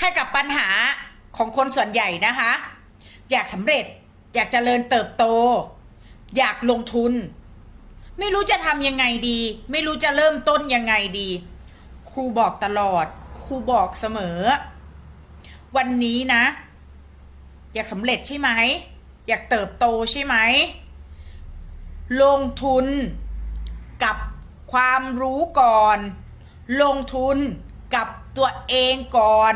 ให้กับปัญหาของคนส่วนใหญ่นะคะ อยากสำเร็จ อยากเจริญเติบโต อยากลงทุน ไม่รู้จะทำยังไงดี ไม่รู้จะเริ่มต้นยังไงดี ครูบอกตลอด ครูบอกเสมอ วันนี้นะ อยากสำเร็จใช่ไหม อยากเติบโตใช่ไหม ลงทุนกับความรู้ก่อน ลงทุนกับตัวเองก่อน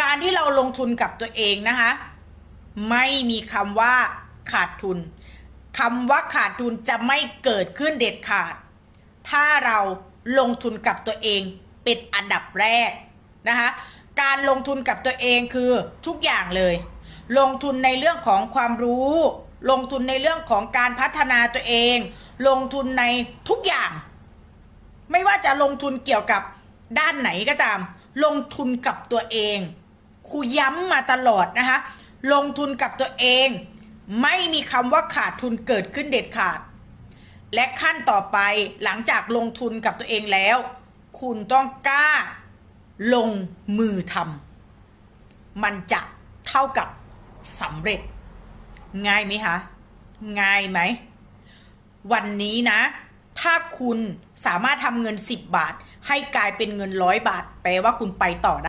การที่เราลงทุนกับตัวเองนะคะ ไม่มีคำว่าขาดทุนคำว่าขาดทุนจะไม่เกิดขึ้นเด็ดขาด ถ้าเราลงทุนกับตัวเองเป็นอันดับแรกนะคะ การลงทุนกับตัวเองคือทุกอย่างเลย ลงทุนในเรื่องของความรู้ ลงทุนในเรื่องของการพัฒนาตัวเอง ลงทุนในทุกอย่าง ไม่ว่าจะลงทุนเกี่ยวกับด้านไหนก็ตาม ลงทุนกับตัวเอง ครูย้ำมาตลอดนะคะ ลงทุนกับตัวเอง ไม่มีคำว่าขาดทุนเกิดขึ้นเด็ดขาด และขั้นต่อไปหลังจากลงทุนกับตัวเองแล้ว คุณต้องกล้า ลงมือทำมันจะเท่ากับสำเร็จ ง่ายไหมคะ ง่ายไหม วันนี้นะ ถ้าคุณสามารถทำเงิน 10 บาท ให้กลายเป็นเงินร้อยบาท แปลว่าคุณไปต่อได้